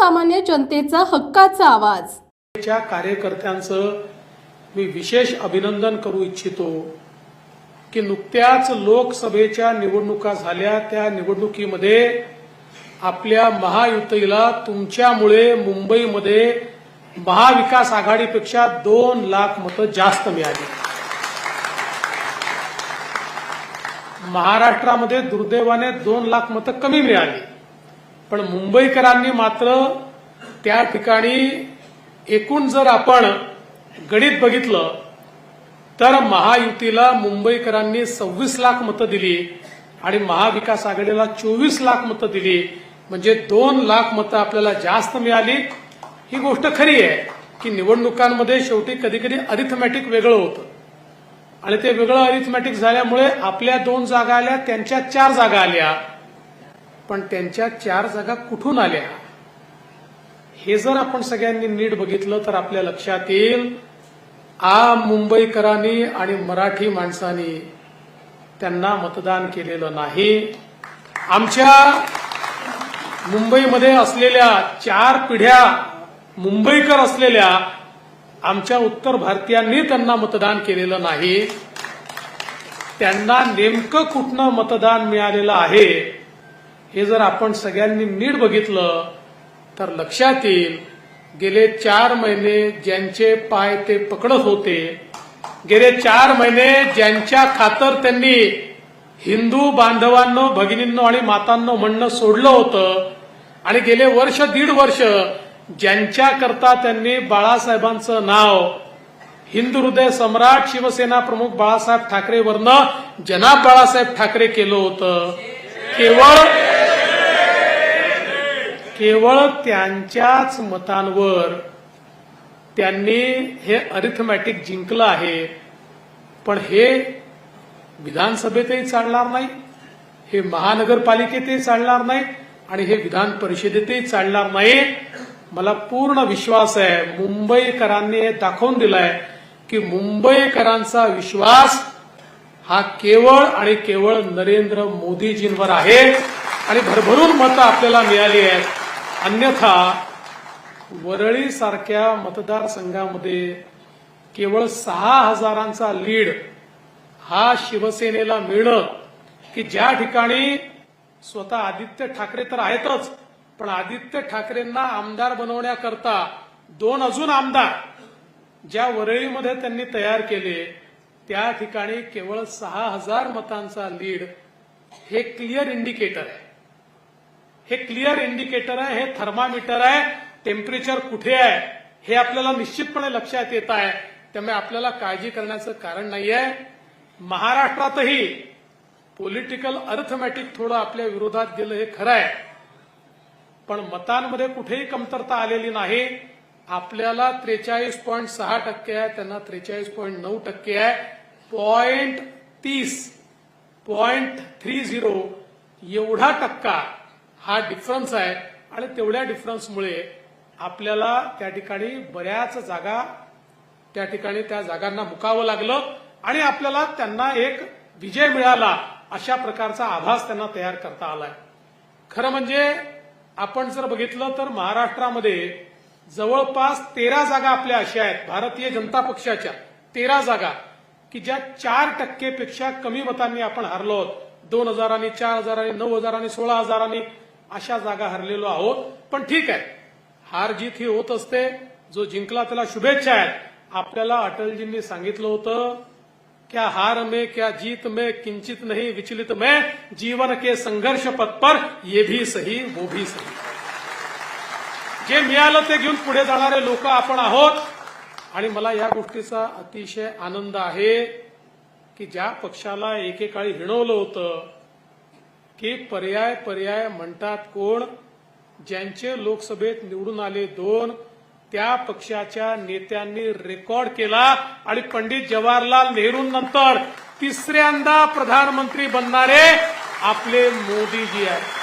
सर्वसामान्य जनतेचा हक्काचा आवाज. च्या कार्यकर्त्यांचं मी विशेष अभिनंदन करू इच्छितो की नुकत्याच लोकसभेच्या निवडणुका झाल्या. त्या निवडणुकीमध्ये आपल्या महायुतीला तुमच्यामुळे मुंबईमध्ये महाविकास आघाडीपेक्षा दोन लाख मतं जास्त मिळाली. महाराष्ट्रामध्ये दुर्दैवाने दोन लाख मतं कमी मिळाली. पण मुंबईकरांनी मात्र त्या ठिकाणी एकूण जर आपण गणित बघितलं तर महायुतीला मुंबईकरांनी सव्वीस लाख मतं दिली आणि महाविकास आघाडीला चोवीस लाख मतं दिली. म्हणजे दोन लाख मतं आपल्याला जास्त मिळाली. ही गोष्ट खरी आहे की निवडणुकांमध्ये शेवटी कधी कधी अरिथमॅटिक वेगळं होतं. आणि ते वेगळं अरिथमॅटिक झाल्यामुळे आपल्या दोन जागा आल्या त्यांच्या चार जागा आल्या. पण त्यांच्या चार जागा कुठून आल्या? हे जर आपण सगळ्यांनी नीट बघितलं तर आपल्या लक्षात येईल आ मुंबईकरांनी आणि मराठी माणसांनी त्यांना मतदान केलेलं नाही. आमच्या मुंबईमध्ये असलेल्या चार पिढ्या मुंबईकर असलेल्या आमच्या उत्तर भारतीयांनी त्यांना मतदान केलेलं नाही. त्यांना नेमकं कुठनं मतदान मिळालेलं आहे? हे जर आपण सगळ्यांनी नीट बघितलं तर लक्षात येईल गेले चार महिने ज्यांचे पाय ते पकडत होते गेले चार महिने ज्यांच्या खातर त्यांनी हिंदू बांधवांनो भगिनींनो आणि मातांनो म्हणणं सोडलं होतं आणि गेले वर्ष दीड वर्ष ज्यांच्या करता त्यांनी बाळासाहेबांचं नाव हिंदू हृदय सम्राट शिवसेना प्रमुख बाळासाहेब ठाकरेवरनं जनाब बाळासाहेब ठाकरे केलं होतं. केवळ केवळ त्यांच्याच मतांवर त्यांनी हे अरिथमॅटिक जिंकलं आहे पण हे विधानसभेतही चालणार नाही हे महानगरपालिकेतही चालणार नाही आणि हे विधान परिषदेतही चालणार नाही. मला पूर्ण विश्वास आहे मुंबईकरांनी हे दाखवून दिलंय की मुंबईकरांचा विश्वास हा केवळ आणि केवळ नरेंद्र मोदीजींवर आहे. आणि भरभरून मतं आपल्याला मिळाली आहेत. अन्यथा वरळीसारख्या मतदारसंघामध्ये केवळ सहा हजारांचा लीड हा शिवसेनेला मिळणं की ज्या ठिकाणी स्वतः आदित्य ठाकरे तर आहेतच पण आदित्य ठाकरेंना आमदार बनवण्याकरता दोन अजून आमदार ज्या वरळीमध्ये त्यांनी तयार केले त्या ठिकाणी केवळ सहा हजार मतांचा लीड हे क्लिअर इंडिकेटर आहे. हे क्लिअर इंडिकेटर आहे हे थर्मामीटर आहे टेम्परेचर कुठे आहे हे आपल्याला निश्चितपणे लक्षात येत आहे. त्यामुळे आपल्याला काळजी करण्याचं कारण नाहीये. महाराष्ट्रातही पॉलिटिकल अर्थमॅटिक थोडं आपल्या विरोधात गेलं हे खरं आहे. पण मतांमध्ये कुठेही कमतरता आलेली नाही. आपल्याला त्रेचाळीस पॉईंट सहा टक्के आहे त्यांना त्रेचाळीस पॉईंट नऊ टक्के आहे. पॉईंट तीस पॉईंट थ्री झिरो एवढा टक्का हा डिफरन्स आहे. आणि तेवढ्या डिफरन्समुळे आपल्याला त्या ठिकाणी बऱ्याच जागा त्या ठिकाणी त्या जागांना मुकावं लागलं आणि आपल्याला त्यांना एक विजय मिळाला अशा प्रकारचा आभास त्यांना तयार करता आलाय. खरं म्हणजे आपण जर बघितलं तर महाराष्ट्रामध्ये जवळपास तेरा जागा आपल्या अशा आहेत भारतीय जनता पक्षाच्या तेरा जागा की ज्या चार टक्केपेक्षा कमी मतांनी आपण हरलो आहोत. दोन हजारांनी चार हजारांनी नऊ हजारांनी सोळा हजारांनी. अशा जागा हरलेलो आहोत. पण ठीक आहे. हार जीत ही होत असते. जो जिंकला त्याला शुभेच्छा आहेत. आपल्याला अटलजींनी सांगितलं होतं क्या हार में क्या जीत में किंचित नहीं विचलित में जीवन के संघर्ष पथ पर ये भी सही वो भी सही. जे मिळालं ते घेऊन पुढे जाणारे लोक आपण आहोत. आणि मला या गोष्टीचा अतिशय आनंद आहे की ज्या पक्षाला एकेकाळी हिणवलं होतं की पर्याय पर्याय म्हणतात कोण? ज्यांचे लोकसभेत निवडून आले दोन त्या पक्षाच्या नेत्यांनी रेकॉर्ड केला आणि पंडित जवाहरलाल नेहरूंनंतर तिसऱ्यांदा प्रधानमंत्री बनणारे आपले मोदीजी आहेत.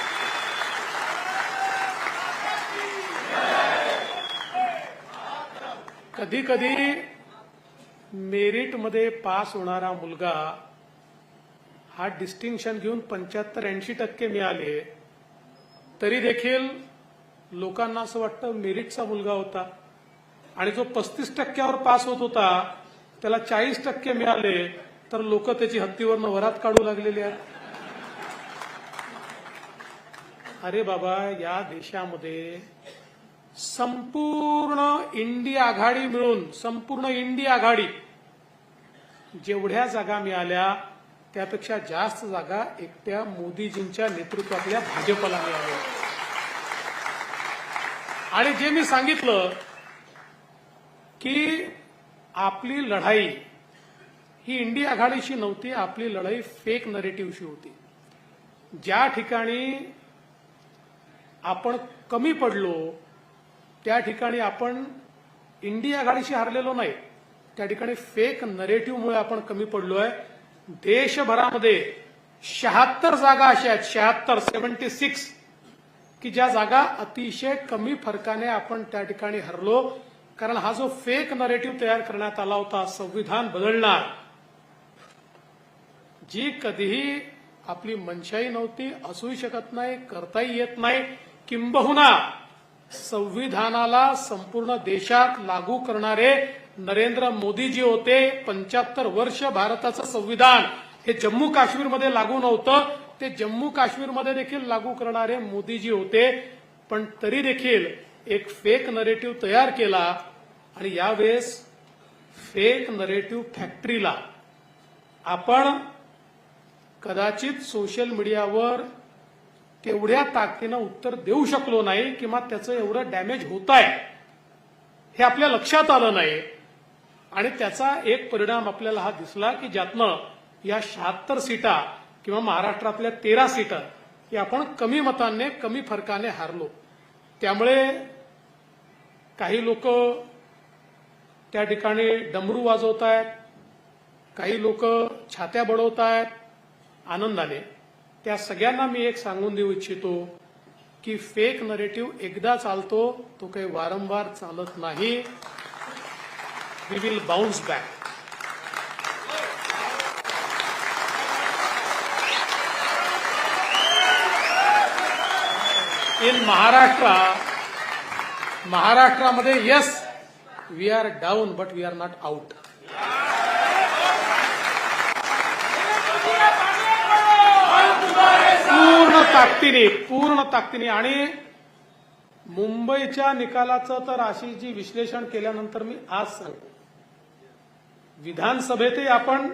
कधी कधी मेरिटमध्ये पास होणारा मुलगा हा डिस्टिंक्शन घेऊन पंच्याहत्तर ऐंशी टक्के मिळाले तरी देखील लोकांना असं वाटतं मेरिटचा मुलगा होता. आणि जो पस्तीस टक्क्यावर पास होत होता त्याला चाळीस टक्के मिळाले तर लोक त्याची हत्तीवरनं वरात काढू लागलेली आहेत. अरे बाबा या देशामध्ये संपूर्ण इंडिया आघाडी मिळून संपूर्ण इंडिया आघाडी जेवढ्या जागा मिळाल्या त्यापेक्षा जास्त जागा एकट्या मोदीजींच्या नेतृत्वातल्या भाजपला मिळाल्या आणि जे मी सांगितलं की आपली लढाई ही इंडिया आघाडीशी नव्हती आपली लढाई फेक नरेटिव्हशी होती. ज्या ठिकाणी आपण कमी पडलो त्या ठिकाणी आपण इंडिया आघाडीशी हारलेलो नाही. त्या ठिकाणी फेक नरेटिव्हमुळे आपण कमी पडलो आहे देशभरामध्ये शहात्तर जागा अशा आहेत शहात्तर सेव्हन्टी सिक्स की ज्या जागा अतिशय कमी फरकाने आपण त्या ठिकाणी हरलो. कारण हा जो फेक नरेटिव्ह तयार करण्यात आला होता संविधान बदलणार. जी कधीही आपली मनशाही नव्हती असूही शकत नाही करताही येत नाही किंबहुना संविधानाला संपूर्ण देशात लागू करणारे नरेंद्र मोदीजी होते पंच्याहत्तर वर्ष भारताचं संविधान. हे जम्मू काश्मीरमध्ये लागू नव्हतं. ते जम्मू काश्मीरमध्ये देखील लागू करणारे मोदीजी होते. पण तरी देखील एक फेक नरेटिव्ह तयार केला आणि यावेळेस फेक नरेटिव्ह फॅक्टरीला आपण कदाचित सोशल मीडियावर तेवढ्या ताकदीनं उत्तर देऊ शकलो नाही किंवा त्याचं एवढं डॅमेज होत आहे हे आपल्या लक्षात आलं नाही. आणि त्याचा एक परिणाम आपल्याला हा दिसला की ज्यातनं या शहात्तर सीटा किंवा महाराष्ट्रातल्या तेरा सीटा हे आपण कमी मतांनी कमी फरकाने हारलो. त्यामुळे काही लोक त्या ठिकाणी डमरू वाजवत आहेत काही लोक छात्या बडवत आहेत आनंदाने. त्या सगळ्यांना मी एक सांगून देऊ इच्छितो की फेक नरेटिव्ह एकदा चालतो तो काही वारंवार चालत नाही. We will bounce back in Maharashtra महाराष्ट्रामध्ये yes, we are down, but we are not out पूर्ण ताकदीने पूर्ण ताकदीने. आणि मुंबईच्या निकालाचं तर आशिषजी विश्लेषण केल्यानंतर मी आज सांगतो. विधानसभेतही आपण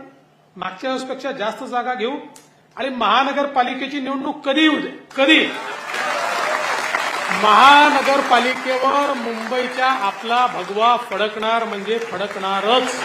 मागच्या वेळेसपेक्षा जास्त जागा घेऊ आणि महानगरपालिकेची निवडणूक कधी येऊ दे. कधी महानगरपालिकेवर मुंबईच्या आपला भगवा फडकणार म्हणजे फडकणारच.